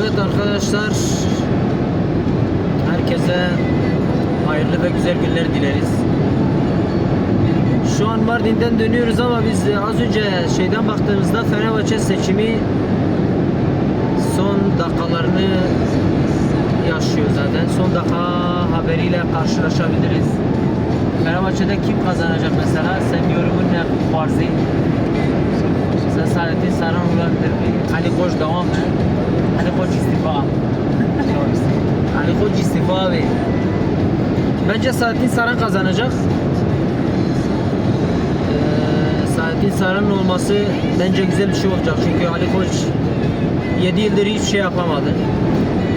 Evet arkadaşlar herkese hayırlı ve güzel günler dileriz. Şu an Mardin'den dönüyoruz ama biz az önce şeyden baktığımızda Fenerbahçe seçimi son dakikalarını yaşıyor zaten. Son dakika haberiyle karşılaşabiliriz. Fenerbahçe'de kim kazanacak mesela? Sen yorumun ne Farzi? Sen Saadettin Saran olabilir mi? Ali Koç devam mı? Ali Koç istifa. Ali Koç istifa abi. Bence Saadettin Saran kazanacak. Ee, Saadettin Saran'ın olması bence güzel bir şey olacak. Çünkü Ali Koç 7 yıldır hiçbir şey yapamadı.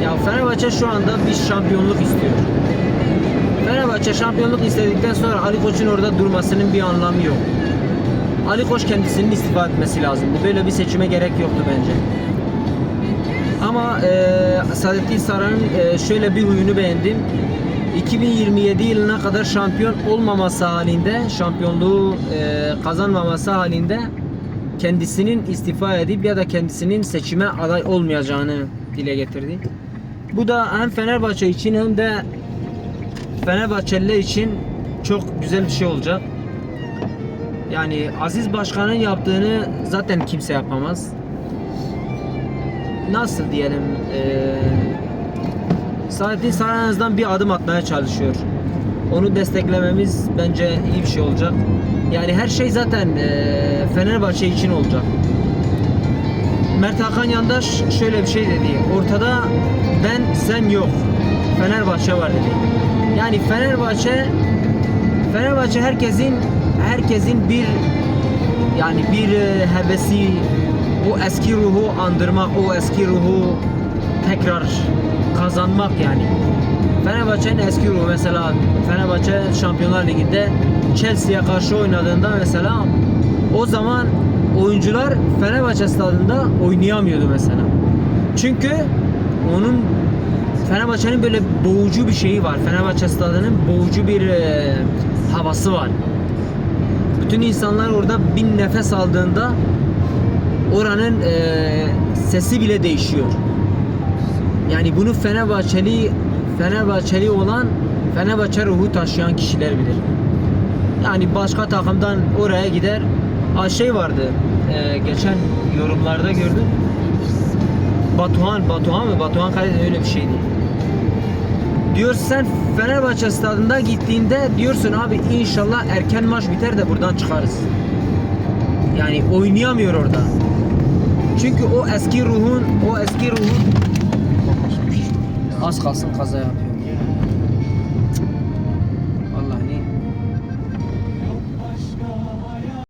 Ya Fenerbahçe şu anda bir şampiyonluk istiyor. Fenerbahçe şampiyonluk istedikten sonra Ali Koç'un orada durmasının bir anlamı yok. Ali Koç kendisinin istifa etmesi lazımdı. Böyle bir seçime gerek yoktu bence. Ama e, Saadettin Saran'ın e, şöyle bir huyunu beğendim. 2027 yılına kadar şampiyon olmaması halinde, şampiyonluğu e, kazanmaması halinde kendisinin istifa edip ya da kendisinin seçime aday olmayacağını dile getirdi. Bu da hem Fenerbahçe için hem de Fenerbahçeliler için çok güzel bir şey olacak. Yani Aziz Başkan'ın yaptığını zaten kimse yapamaz. Nasıl diyelim? Eee Saadettin Saran en azından bir adım atmaya çalışıyor. Onu desteklememiz bence iyi bir şey olacak. Yani her şey zaten eee, Fenerbahçe için olacak. Mert Hakan Yandaş şöyle bir şey dedi. Ortada ben sen yok. Fenerbahçe var dedi. Yani Fenerbahçe Fenerbahçe herkesin herkesin bir yani bir e, hevesi o eski ruhu andırmak, o eski ruhu tekrar kazanmak yani. Fenerbahçe'nin eski ruhu mesela Fenerbahçe Şampiyonlar Ligi'nde Chelsea'ye karşı oynadığında mesela o zaman oyuncular Fenerbahçe stadında oynayamıyordu mesela. Çünkü onun Fenerbahçe'nin böyle boğucu bir şeyi var. Fenerbahçe stadının boğucu bir e, havası var. Bütün insanlar orada bir nefes aldığında oranın e, sesi bile değişiyor. Yani bunu Fenerbahçeli Fenerbahçeli olan Fenerbahçe ruhu taşıyan kişiler bilir. Yani başka takımdan oraya gider. Ha şey vardı. e, geçen yorumlarda gördüm. Batuhan, Batuhan mı? Batuhan Karadeniz öyle bir şeydi. Diyor sen Fenerbahçe stadında gittiğinde diyorsun abi inşallah erken maç biter de buradan çıkarız. Yani oynayamıyor orada. Çünkü o eski ruhun, o eski ruhun az kalsın kaza yapıyor.